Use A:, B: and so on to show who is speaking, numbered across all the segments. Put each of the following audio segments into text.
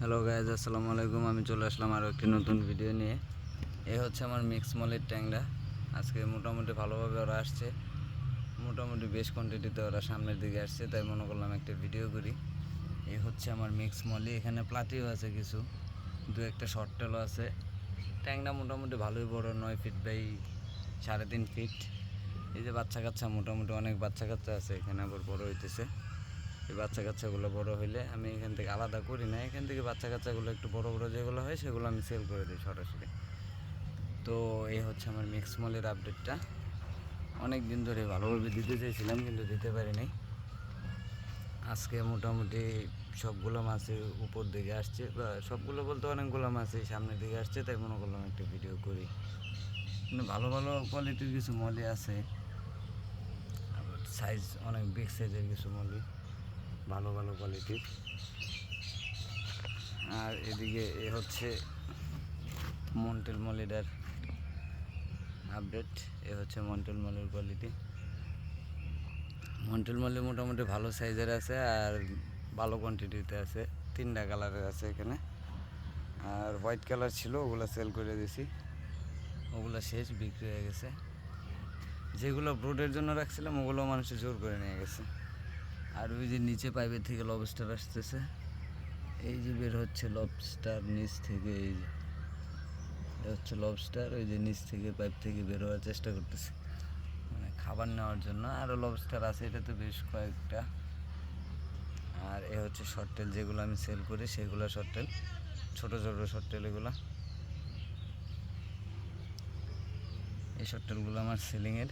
A: Hello guys আসসালামু আলাইকুম। আমি চলে আসলাম আরও একটি নতুন ভিডিও নিয়ে। এ হচ্ছে আমার মিক্স মলের ট্যাংরা। আজকে মোটামুটি ভালোভাবে ওরা আসছে। মোটামুটি বেশ কোয়ান্টিটিতে ওরা সামনের দিকে আসছে, তাই মনে করলাম একটা ভিডিও করি। এ হচ্ছে আমার মিক্স মলি এখানে প্লাটিও আছে কিছু। দু একটা শর্ট টেলও আছে। ট্যাংরা মোটামুটি ভালোই বড়, নয় ফিট বাই সাড়ে তিন ফিট এই যে বাচ্চা কাচ্চা, মোটামুটি অনেক বাচ্চা কাচ্চা আছে। এখানে আবার বড় হইতেছে। এই বাচ্চা কাচ্চাগুলো বড় হইলে আমি এখান থেকে আলাদা করি না। এখান থেকে বাচ্চা কাচ্চাগুলো একটু বড় বড় যেগুলো হয় সেগুলো আমি সেল করে দিই সরাসরি। তো এই হচ্ছে আমার মিক্স মলের আপডেটটা অনেক দিন ধরে ভালোভাবে দিতে চাইছিলাম, কিন্তু দিতে পারিনি। আজকে মোটামুটি সবগুলো মাছই উপর দিকে আসছে। বা সবগুলো বলতে অনেকগুলো মাছই সামনের দিকে আসছে, তাই মনে করলাম একটা ভিডিও করি। কিন্তু ভালো ভালো কোয়ালিটির কিছু মলি আছে। সাইজ অনেক বিগ সাইজের কিছু মলি ভালো ভালো কোয়ালিটির আর এদিকে এ হচ্ছে মন্টেল মলিডার আপডেট এ হচ্ছে মন্টেল মলের কোয়ালিটি মন্টেল মলি মোটামুটি ভালো সাইজের আছে আর ভালো কোয়ান্টিটিতে আছে। তিনটা কালারের আছে এখানে। আর হোয়াইট কালার ছিল, ওগুলো সেল করে দিয়েছি ওগুলো শেষ, বিক্রি হয়ে গেছে। যেগুলো ব্রোডের জন্য রাখছিলাম, ওগুলো মানুষে জোর করে নিয়ে গেছে। আর ওই যে নিচে পাইপের থেকে লবস্টার আসতেছে। এই যে বের হচ্ছে লবস্টার নিচ থেকে এই যে হচ্ছে লবস্টার ওই যে নিচ থেকে পাইপ থেকে বের হওয়ার চেষ্টা করতেছে। মানে খাবার নেওয়ার জন্য আরও লবস্টার আছে, এটা তো বেশ কয়েকটা। আর এ হচ্ছে শর্ট টেল যেগুলো আমি সেল করি, সেগুলো শর্ট টেল ছোটো ছোটো শর্ট এগুলো। এই শর্ট টেলগুলো আমার সেলিংয়ের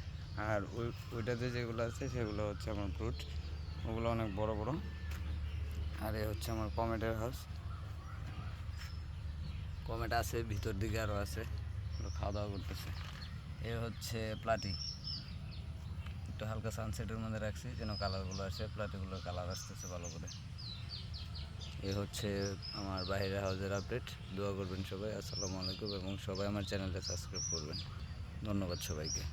A: আর ওই, ওইটাতে যেগুলো আছে, সেগুলো হচ্ছে আমার ফ্রুট ওগুলো অনেক বড় বড়। আর এ হচ্ছে আমার কমেটের হাউস। কমেট আছে ভিতর দিকে আরও আছে। খাওয়া দাওয়া করতেছে। এ হচ্ছে প্লাটি। একটু হালকা সানসেটের মধ্যে রাখছি যেন কালারগুলো আসে। প্লাটিগুলোর কালার আসতেছে ভালো করে। এ হচ্ছে আমার বাইরের হাউসের আপডেট দোয়া করবেন সবাই। আসসালামু আলাইকুম এবং সবাই আমার চ্যানেলটা সাবস্ক্রাইব করবেন। ধন্যবাদ সবাইকে।